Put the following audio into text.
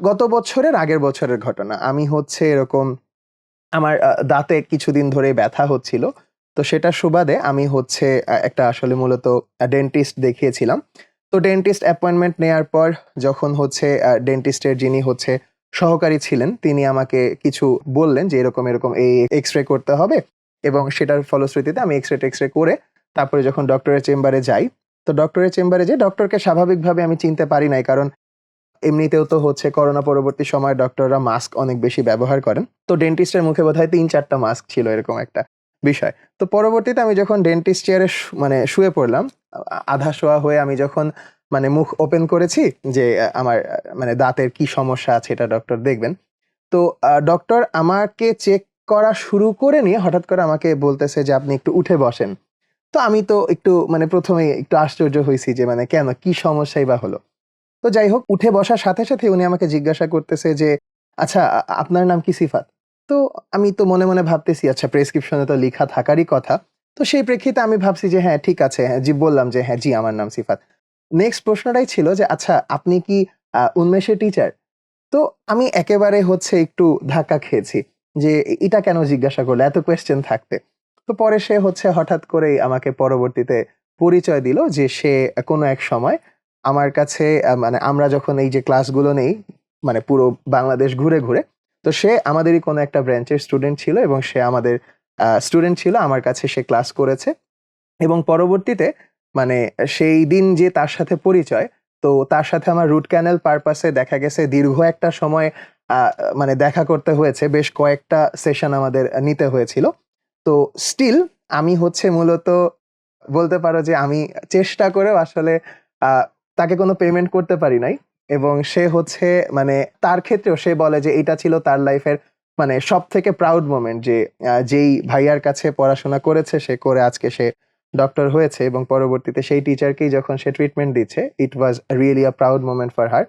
গত বছরের আগের বছরের ঘটনা। আমি হচ্ছে এরকম আমার দাঁতে কিছুদিন ধরে ব্যথা হচ্ছিল। তো সেটার সুবাদে আমি হচ্ছে একটা আসলে মূলত ডেন্টিস্ট দেখিয়েছিলাম। তো ডেন্টিস্ট অ্যাপয়েন্টমেন্ট নেয়ার পর যখন হচ্ছে ডেন্টিস্টের যিনি হচ্ছে সহকারী ছিলেন, তিনি আমাকে কিছু বললেন যে এরকম, এরকম এই এক্স-রে করতে হবে এবং সেটার ফলশ্রুতিতে আমি এক্স-রে টেক্স-রে করে তারপরে যখন ডক্টরের চেম্বারে যাই, তো ডক্টরের চেম্বারে যেয়ে ডক্টরকে স্বাভাবিকভাবে আমি চিনতে পারি নাই। কারণ এমনিতেও তো হচ্ছে করোনা পরবর্তী সময়ে ডক্টররা মাস্ক অনেক বেশি ব্যবহার করেন। তো ডেন্টিস্টের মুখে বোধহয় ৩-৪ টা মাস্ক ছিল এরকম একটা বিষয়। তো পরবর্তীতে আমি যখন ডেন্টিস্ট চেয়ারে মানে শুয়ে পড়লাম, আধা শোয়া হয়ে আমি যখন মানে মুখ ওপেন করেছি যে আমার মানে দাঁতের কি সমস্যা আছে এটা ডক্টর দেখবেন। তো ডক্টর আমাকে চেক করা শুরু করে নিয়ে হঠাৎ করে আমাকে বলতেছে যে, "আপনি একটু উঠে বসেন।" তো আমি তো একটু মানে ১ম এই একটু আশ্চর্য হয়েছি যে মানে কেন? কি সমস্যাই বা হলো? তো যাই হোক উঠে বসার সাথে, সাথে উনি আমাকে জিজ্ঞাসা করতেছে যে, "আচ্ছা আপনার নাম কি সিফাত?" তো আমি তো মনে, মনে ভাবতেছি আচ্ছা প্রেসক্রিপশনে তো লেখা থাকারই কথা। তো সেই প্রেক্ষিতে আমি ভাবছি যে হ্যাঁ, ঠিক আছে। হ্যাঁ, জি বললাম যে, "হ্যাঁ, জি আমার নাম সিফাত।" নেক্সট প্রশ্নটাই ছিল যে, "আচ্ছা আপনি কি উন্মেষের টিচার?" তো আমি একেবারে হচ্ছে একটু ধাক্কা খেয়েছি যে এটা কেন জিজ্ঞাসা করল? এত কোয়েশ্চেন থাকতে। তো পরে সে হচ্ছে হঠাৎ করেই আমাকে পরবর্তীতে পরিচয় দিল যে সে কোনো এক সময় আমার কাছে মানে আমরা যখন এই যে ক্লাসগুলো নেই, মানে পুরো বাংলাদেশ ঘুরে, ঘুরে তো সে আমাদেরই কোনো একটা ব্রাঞ্চের স্টুডেন্ট ছিল এবং সে আমাদের স্টুডেন্ট ছিল। আমার কাছে সে ক্লাস করেছে এবং পরবর্তীতে মানে সেই দিন যে তার সাথে পরিচয়, তো তার সাথে আমার রুট ক্যানেল পারপাসে দেখা গেছে দীর্ঘ একটা সময় মানে দেখা করতে হয়েছে। বেশ কয়েকটা সেশন আমাদের নিতে হয়েছিল। তো স্টিল আমি হচ্ছে মূলত বলতে পারো যে আমি চেষ্টা করেও আসলে তাকে কোনো পেমেন্ট করতে পারি নাই এবং সে হচ্ছে মানে তার ক্ষেত্রেও সে বলে যে এটা ছিল তার লাইফের মানে সব থেকে প্রাউড মোমেন্ট যে যেই ভাইয়ার কাছে পড়াশোনা করেছে, সে করে আজকে সে ডক্টর হয়েছে এবং পরবর্তীতে সেই টিচারকেই যখন সে ট্রিটমেন্ট দিচ্ছে, it was really a proud moment for her.